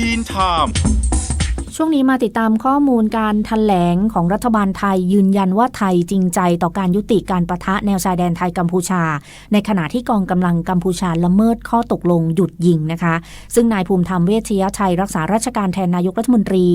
ทีนไทม์ ช่วงนี้มาติดตามข้อมูลการถแถลงของรัฐบาลไทยยืนยันว่าไทยจริงใจต่อการยุติการประทะแนวชายแดนไทยกัมพูชา ในขณะที่กองกำลังกัมพูชาละเมิดข้อตกลงหยุดยิงนะคะ ซึ่งนายภูมิธรรมเวชยชัยรักษาราชการแทนนายกรัฐมนตรี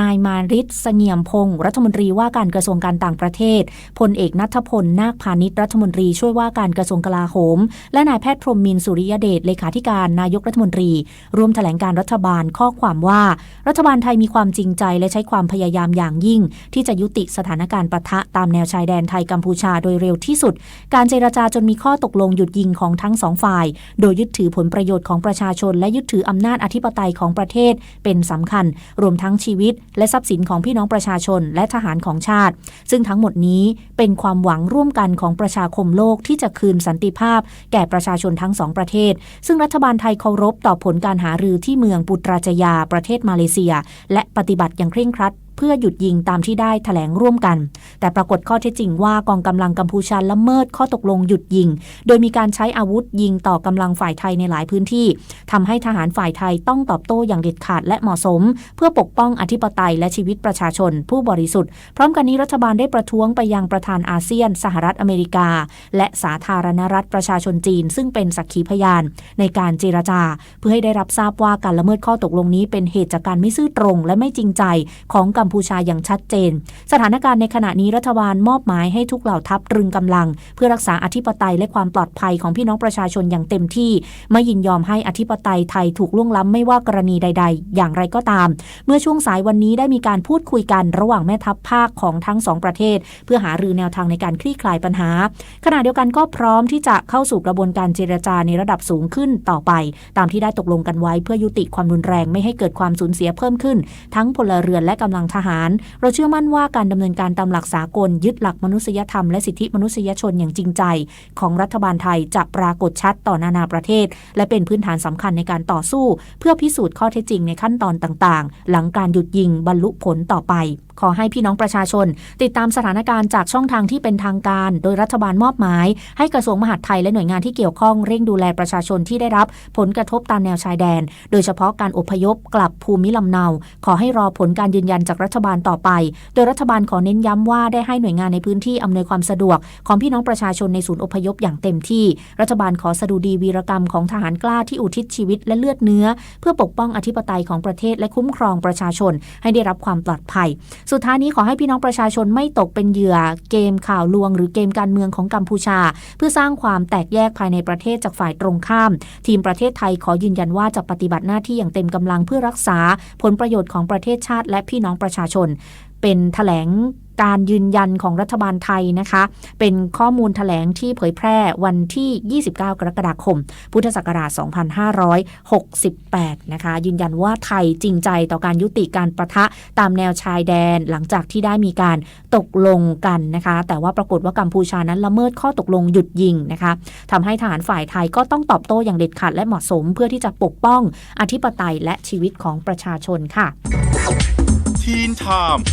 นายมาริศเสงี่ยมพงศ์รัฐมนตรีว่าการกระทรวงการต่างประเทศพลเอกนัทพลนาคพาณิชย์รัฐมนตรีช่วยว่าการกระทรวงกลาโหม และนายแพทย์พรมมินสุริยเดชเลขาธิการนายกรัฐมนตรี ร่วมแถลงการรัฐบาลข้อความว่า รัฐบาลไทยมีความจริงใจและใช้ความพยายามอย่างยิ่ง ที่จะยุติสถานการณ์ปะทะตามแนวชายแดนไทยกัมพูชาโดยเร็วที่สุด การเจรจาจนมีข้อตกลงหยุดยิงของทั้งสองฝ่าย โดยยึดถือผลประโยชน์ของประชาชน และยึดถืออำนาจอธิปไตยของประเทศเป็นสำคัญ รวมทั้งชีวิต และทรัพย์สินของพี่น้องประชาชน และทหารของชาติ ซึ่งทั้งหมดนี้เป็นความหวังร่วมกันของประชาคมโลกที่จะคืนสันติภาพ แก่ประชาชนทั้งสองประเทศ ซึ่งรัฐบาลไทยเคารพต่อผลการหารือที่เมืองปุตราจยาประเทศมาเลเซีย และปฏิบัติอย่างเคร่งครัด เพื่อหยุดยิงตามที่ได้แถลงร่วมกัน แต่ปรากฏข้อเท็จจริงว่ากองกำลังกัมพูชาละเมิดข้อตกลงหยุดยิง โดยมีการใช้อาวุธยิงต่อกำลังฝ่ายไทยในหลายพื้นที่ทำให้ทหารฝ่ายไทยต้องตอบโต้อย่างเด็ดขาดและเหมาะสม เพื่อปกป้องอธิปไตยและชีวิตประชาชน ผู้บริสุทธิ์ พร้อมกันนี้รัฐบาลได้ประท้วงไปยังประธานอาเซียน สหรัฐอเมริกา และสาธารณรัฐประชาชนจีน ซึ่งเป็นสักขีพยาน ในการเจรจา เพื่อให้ได้รับทราบว่าการละเมิดข้อตกลงนี้เป็นเหตุจากการไม่ซื่อตรง และไม่จริงใจของกกัมพูชาอย่างชัดเจน สถานการณ์ในขณะนี้รัฐบาลมอบหมายให้ทุกเหล่าทัพตรึงกำลัง เพื่อรักษาอธิปไตยและความปลอดภัยของพี่น้องประชาชนอย่างเต็มที่ ไม่ยินยอมให้อธิปไตยไทยถูกล่วงล้ำไม่ว่ากรณีใด ๆ อย่างไรก็ตาม เมื่อช่วงสายวันนี้ได้มีการพูดคุยกันระหว่างแม่ทัพภาคของทั้งสองประเทศ เพื่อหารือแนวทางในการคลี่คลายปัญหา ขณะเดียวกันก็พร้อมที่จะเข้าสู่กระบวนการเจรจาในระดับสูงขึ้นต่อไป ตามที่ได้ตกลงกันไว้เพื่อยุติความรุนแรงไม่ให้เกิดความสูญเสียเพิ่มขึ้น ทั้งพลเรือนและกำลังทหาร เราเชื่อมั่นว่าการดำเนินการตามหลักสากลยึดหลักมนุษยธรรมและสิทธิมนุษยชนอย่างจริงใจ ของรัฐบาลไทยจะปรากฏชัดต่อนานาประเทศ และเป็นพื้นฐานสำคัญในการต่อสู้ เพื่อพิสูจน์ข้อเท็จจริงในขั้นตอนต่างๆ หลังการหยุดยิงบรรลุผลต่อไป ขอให้พี่น้องประชาชน ติดตามสถานการณ์จากช่องทางที่เป็นทางการ โดยรัฐบาลมอบหมาย ให้กระทรวงมหาดไทยและหน่วยงานที่เกี่ยวข้องเร่งดูแลประชาชนที่ได้รับ ผลกระทบตามแนวชายแดน โดยเฉพาะการอพยพกลับภูมิลำเนา ขอให้รอผลการยืนยันจากรัฐบาลต่อไป โดยรัฐบาลขอเน้นย้ำว่าได้ให้หน่วยงานในพื้นที่อำนวยความสะดวก ของพี่น้องประชาชนในศูนย์อพยพอย่างเต็มที่ รัฐบาลขอสดุดีวีรกรรมของทหารกล้าที่อุทิศชีวิตและเลือดเนื้อ เพื่อปกป้องอธิปไตยของประเทศและคุ้มครองประชาชน ให้ได้รับความปลอดภัย สุดท้ายนี้ขอให้พี่น้องประชาชนไม่ตกเป็นเหยื่อ เกมข่าวลวง หรือเกมการเมืองของกัมพูชา เพื่อสร้างความแตกแยกภายในประเทศจากฝ่ายตรงข้าม ทีมประเทศไทยขอยืนยันว่าจะปฏิบัติหน้าที่อย่างเต็มกำลังเพื่อรักษา ผลประโยชน์ของประเทศชาติและพี่น้องประชาชน เป็นแถลงการยืนยันของรัฐบาลไทยนะคะ เป็นข้อมูลแถลงที่เผยแพร่วันที่ 29 กรกฎาคม พุทธศักราช 2568 นะคะ ยืนยันว่าไทยจริงใจต่อการยุติการประทะตามแนวชายแดนหลังจากที่ได้มีการตกลงกันนะคะ แต่ว่าปรากฏว่ากัมพูชานั้นละเมิดข้อตกลงหยุดยิงนะคะทำให้ทหารฝ่ายไทยก็ต้องตอบโต้อย่างเด็ดขาดและเหมาะสม เพื่อที่จะปกป้องอธิปไตยและชีวิตของประชาชนค่ะ ทีนไทม์